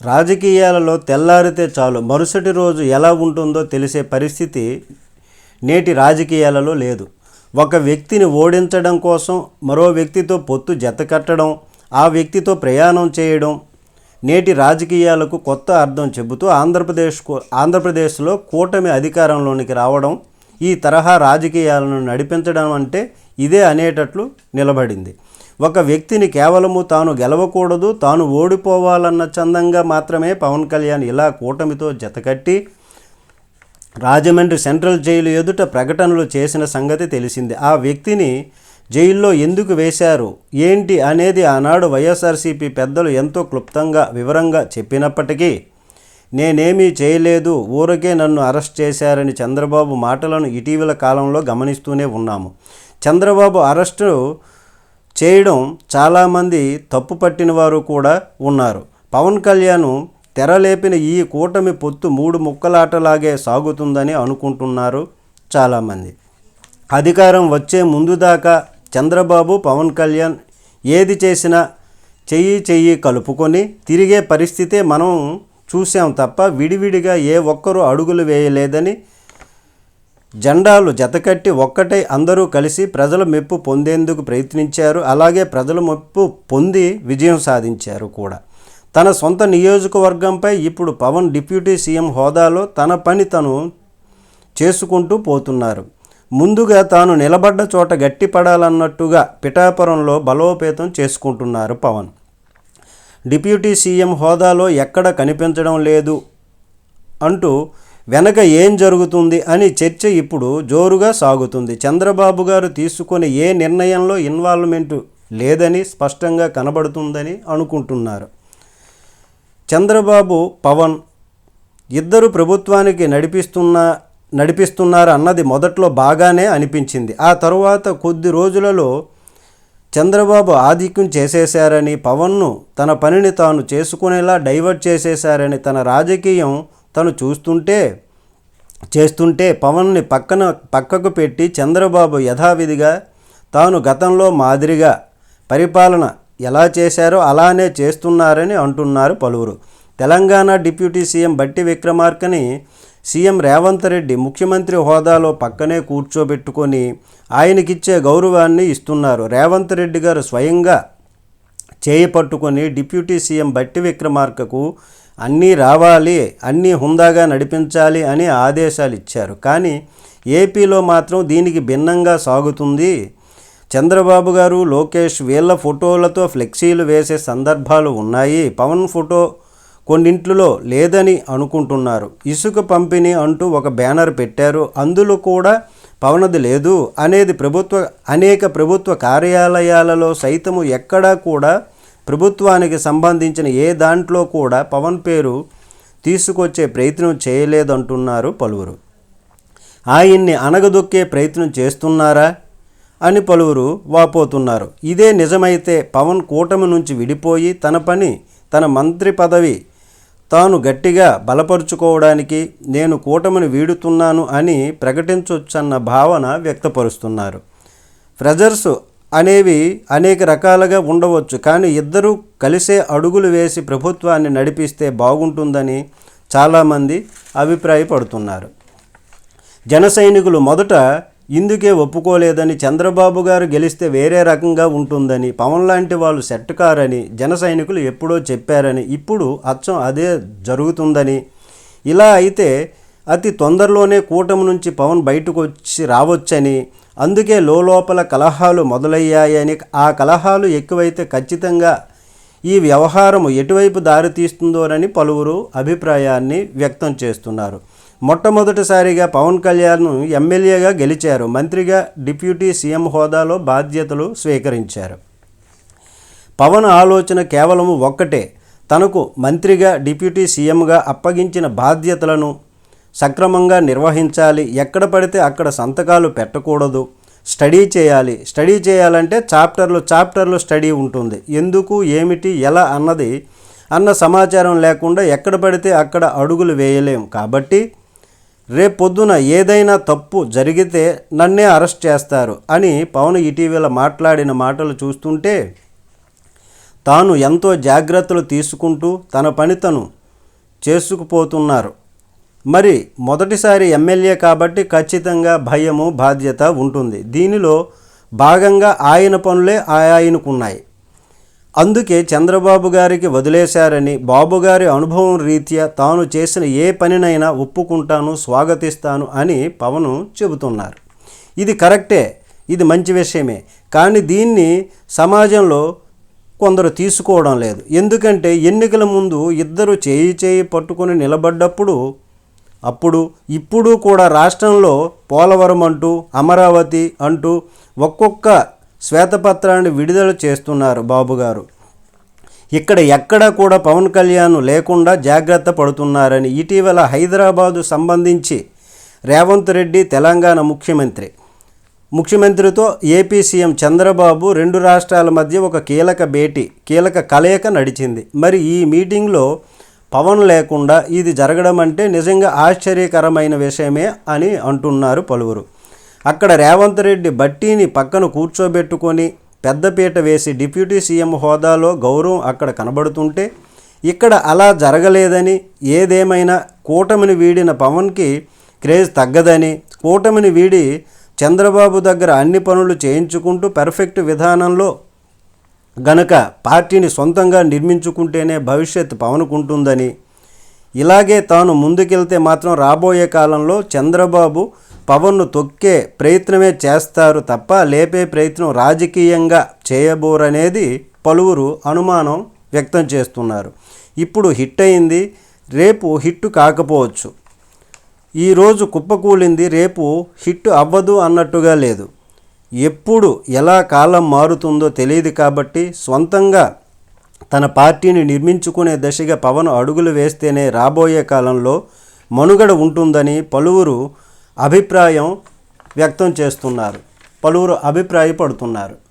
రాజకీయాలలో తెల్లారితే చాలు. మరుసటి రోజు ఎలా ఉంటుందో తెలిసే పరిస్థితి నేటి రాజకీయాలలో లేదు. ఒక వ్యక్తిని ఓడించడం కోసం మరో వ్యక్తితో పొత్తు జతకట్టడం ఆ వ్యక్తితో ప్రయాణం చేయడం నేటి రాజకీయాలకు కొత్త అర్థం చెబుతూ ఆంధ్రప్రదేశ్ ఆంధ్రప్రదేశ్లో కూటమి అధికారంలోనికి రావడం ఈ తరహా రాజకీయాలను నడిపించడం అంటే ఇదే అనేటట్లు నిలబడింది. ఒక వ్యక్తిని కేవలము తాను గెలవకూడదు తాను ఓడిపోవాలన్న చందంగా మాత్రమే పవన్ కళ్యాణ్ ఇలా కూటమితో జతకట్టి రాజమండ్రి సెంట్రల్ జైలు ఎదుట ప్రకటనలు చేసిన సంగతి తెలిసింది. ఆ వ్యక్తిని జైల్లో ఎందుకు వేశారు? ఏంటి అనేది ఆనాడు వైఎస్ఆర్సీపీ పెద్దలు ఎంతో క్లుప్తంగా వివరంగా చెప్పినప్పటికీ నేనేమీ చేయలేదు ఊరకే నన్ను అరెస్ట్ చేశారని చంద్రబాబు మాటలను ఇటీవల కాలంలో గమనిస్తూనే ఉన్నాము. చంద్రబాబు అరెస్టు చేయడం చాలామంది తప్పు పట్టిన వారు కూడా ఉన్నారు. పవన్ కళ్యాణ్ తెరలేపిన ఈ కూటమి పొత్తు మూడు ముక్కలాటలాగే సాగుతుందని అనుకుంటున్నారు చాలామంది. అధికారం వచ్చే ముందు దాకా చంద్రబాబు పవన్ కళ్యాణ్ ఏది చేసినా చెయ్యి చెయ్యి కలుపుకొని తిరిగే పరిస్థితే మనం చూసాం తప్ప విడివిడిగా ఏ ఒక్కరూ అడుగులు వేయలేదని జెండాలు జతకట్టి ఒక్కటై అందరూ కలిసి ప్రజల మెప్పు పొందేందుకు ప్రయత్నించారు. అలాగే ప్రజల మెప్పు పొంది విజయం సాధించారు కూడా. తన సొంత నియోజకవర్గంపై ఇప్పుడు పవన్ డిప్యూటీ సీఎం హోదాలో తన పని తను చేసుకుంటూ పోతున్నారు. ముందుగా తాను నిలబడ్డ చోట గట్టిపడాలన్నట్టుగా పిఠాపురంలో బలోపేతం చేసుకుంటున్నారు పవన్. డిప్యూటీ సీఎం హోదాలో ఎక్కడ కనిపించడం లేదు అంటూ వెనక ఏం జరుగుతుంది అని చర్చ ఇప్పుడు జోరుగా సాగుతుంది. చంద్రబాబు గారు తీసుకునే ఏ నిర్ణయంలో ఇన్వాల్వ్మెంట్ లేదని స్పష్టంగా కనబడుతుందని అనుకుంటున్నారు. చంద్రబాబు పవన్ ఇద్దరు ప్రభుత్వానికి నడిపిస్తున్న నడిపిస్తున్నారు అన్నది మొదట్లో బాగానే అనిపించింది. ఆ తరువాత కొద్ది రోజులలో చంద్రబాబు ఆధిక్యం చేసేశారని పవన్ను తన పనిని తాను చేసుకునేలా డైవర్ట్ చేసేశారని తన రాజకీయం తను చూస్తుంటే చేస్తుంటే పవన్ని పక్కన పక్కకు పెట్టి చంద్రబాబు యథావిధిగా తాను గతంలో మాదిరిగా పరిపాలన ఎలా చేశారో అలానే చేస్తున్నారని అంటున్నారు పలువురు. తెలంగాణ డిప్యూటీ సీఎం బట్టి విక్రమార్కని సీఎం రేవంత్ రెడ్డి ముఖ్యమంత్రి హోదాలో పక్కనే కూర్చోబెట్టుకొని ఆయనకిచ్చే గౌరవాన్ని ఇస్తున్నారు. రేవంత్ రెడ్డి గారు స్వయంగా చేయి పట్టుకొని డిప్యూటీ సీఎం బట్టి విక్రమార్కకు అన్నీ రావాలి అన్నీ హుందాగా నడిపించాలి అని ఆదేశాలు ఇచ్చారు కానీ ఏపీలో మాత్రం దీనికి భిన్నంగా సాగుతుంది. చంద్రబాబు గారు లోకేష్ వీళ్ళ ఫోటోలతో ఫ్లెక్సీలు వేసే సందర్భాలు ఉన్నాయి. పవన్ ఫోటో కొన్నింట్లో లేదని అనుకుంటున్నారు. ఇసుక పంపిణీ అంటూ ఒక బ్యానర్ పెట్టారు. అందులో కూడా పవనది లేదు. అనేది ప్రభుత్వ అనేక ప్రభుత్వ కార్యాలయాలలో సైతము ఎక్కడా కూడా ప్రభుత్వానికి సంబంధించిన ఏ దాంట్లో కూడా పవన్ పేరు తీసుకొచ్చే ప్రయత్నం చేయలేదంటున్నారు పలువురు. ఆయన్ని అనగదొక్కే ప్రయత్నం చేస్తున్నారా అని పలువురు వాపోతున్నారు. ఇదే నిజమైతే పవన్ కూటమి నుంచి విడిపోయి తన పని తన మంత్రి పదవి తాను గట్టిగా బలపరుచుకోవడానికి నేను కూటమిని వీడుతున్నాను అని ప్రకటించవచ్చన్న భావన వ్యక్తపరుస్తున్నారు. ఫ్రెజర్స్ అనేవి అనేక రకాలుగా ఉండవచ్చు. కానీ ఇద్దరూ కలిసే అడుగులు వేసి ప్రభుత్వాన్ని నడిపిస్తే బాగుంటుందని చాలామంది అభిప్రాయపడుతున్నారు. జన సైనికులు మొదట ఇందుకే ఒప్పుకోలేదని చంద్రబాబు గారు గెలిస్తే వేరే రకంగా ఉంటుందని పవన్ లాంటి వాళ్ళు సెట్ కారని జన సైనికులు ఎప్పుడో చెప్పారని ఇప్పుడు అచ్చం అదే జరుగుతుందని. ఇలా అయితే అతి తొందరలోనే కూటమి నుంచి పవన్ బయటకు వచ్చి రావచ్చని అందుకే లోపల కలహాలు మొదలయ్యాయని ఆ కలహాలు ఎక్కువైతే ఖచ్చితంగా ఈ వ్యవహారము ఎటువైపు దారితీస్తుందోనని పలువురు అభిప్రాయాన్ని వ్యక్తం చేస్తున్నారు. మొట్టమొదటిసారిగా పవన్ కళ్యాణ్ ఎమ్మెల్యేగా గెలిచారు. మంత్రిగా డిప్యూటీ సీఎం హోదాలో బాధ్యతలు స్వీకరించారు. పవన్ ఆలోచన కేవలం ఒక్కటే. తనకు మంత్రిగా డిప్యూటీ సీఎంగా అప్పగించిన బాధ్యతలను సక్రమంగా నిర్వహించాలి. ఎక్కడ పడితే అక్కడ సంతకాలు పెట్టకూడదు. స్టడీ చేయాలి. స్టడీ చేయాలంటే చాప్టర్లు చాప్టర్లు స్టడీ ఉంటుంది. ఎందుకు ఏమిటి ఎలా అన్నది అన్న సమాచారం లేకుండా ఎక్కడ పడితే అక్కడ అడుగులు వేయలేం. కాబట్టి రేపొద్దున ఏదైనా తప్పు జరిగితే నన్నే అరెస్ట్ చేస్తారు అని పవన్ ఇటీవల మాట్లాడిన మాటలు చూస్తుంటే తాను ఎంతో జాగ్రత్తలు తీసుకుంటూ తన పని తను చేసుకుపోతున్నారు. మరి మొదటిసారి ఎమ్మెల్యే కాబట్టి ఖచ్చితంగా భయము బాధ్యత ఉంటుంది. దీనిలో భాగంగా ఆయన పనులే ఆయనకున్నాయి. అందుకే చంద్రబాబు గారికి వదిలేశారని బాబుగారి అనుభవం రీత్యా తాను చేసిన ఏ పనినైనా ఒప్పుకుంటాను స్వాగతిస్తాను అని పవన్ చెబుతున్నారు. ఇది కరెక్టే ఇది మంచి విషయమే. కానీ దీన్ని సమాజంలో కొందరు తీసుకోవడం లేదు. ఎందుకంటే ఎన్నికల ముందు ఇద్దరు చేయి చేయి పట్టుకొని నిలబడ్డప్పుడు అప్పుడు ఇప్పుడు కూడా రాష్ట్రంలో పోలవరం అంటూ అమరావతి అంటూ ఒక్కొక్క శ్వేతపత్రాన్ని విడుదల చేస్తున్నారు బాబుగారు. ఇక్కడ ఎక్కడా కూడా పవన్ కళ్యాణ్ లేకుండా జాగ్రత్త పడుతున్నారని ఇటీవల హైదరాబాదు సంబంధించి రేవంత్ రెడ్డి తెలంగాణ ముఖ్యమంత్రి. ముఖ్యమంత్రితో ఏపీ సీఎం చంద్రబాబు రెండు రాష్ట్రాల మధ్య ఒక కీలక భేటీ కీలక కలయిక నడిచింది. మరి ఈ మీటింగ్లో పవన్ లేకుండా ఇది జరగడం అంటే నిజంగా ఆశ్చర్యకరమైన విషయమే అని అంటున్నారు పలువురు. అక్కడ రేవంత్ రెడ్డి బట్టీని పక్కన కూర్చోబెట్టుకొని పెద్దపీట వేసి డిప్యూటీ సీఎం హోదాలో గౌరవం అక్కడ కనబడుతుంటే ఇక్కడ అలా జరగలేదని ఏదేమైనా కూటమిని వీడిన పవన్కి క్రేజ్ తగ్గదని కూటమిని వీడి చంద్రబాబు దగ్గర అన్ని పనులు చేయించుకుంటూ పర్ఫెక్ట్ విధానంలో గనక పార్టీని సొంతంగా నిర్మించుకుంటేనే భవిష్యత్ పవన్కుంటుందని. ఇలాగే తాను ముందుకెళ్తే మాత్రం రాబోయే కాలంలో చంద్రబాబు పవన్ను తొక్కే ప్రయత్నమే చేస్తారు తప్ప లేపే ప్రయత్నం రాజకీయంగా చేయబోరనేది పలువురు అనుమానం వ్యక్తం చేస్తున్నారు. ఇప్పుడు హిట్ అయింది రేపు హిట్ కాకపోవచ్చు. ఈరోజు కుప్పకూలింది రేపు హిట్ అవ్వదు అన్నట్టుగా లేదు. ఎప్పుడు ఎలా కాలం మారుతుందో తెలియదు కాబట్టి సొంతంగా తన పార్టీని నిర్మించుకునే దశగా పవన్ అడుగులు వేస్తేనే రాబోయే కాలంలో మనుగడ ఉంటుందని పలువురు అభిప్రాయం వ్యక్తం చేస్తున్నారు. పలువురు అభిప్రాయపడుతున్నారు.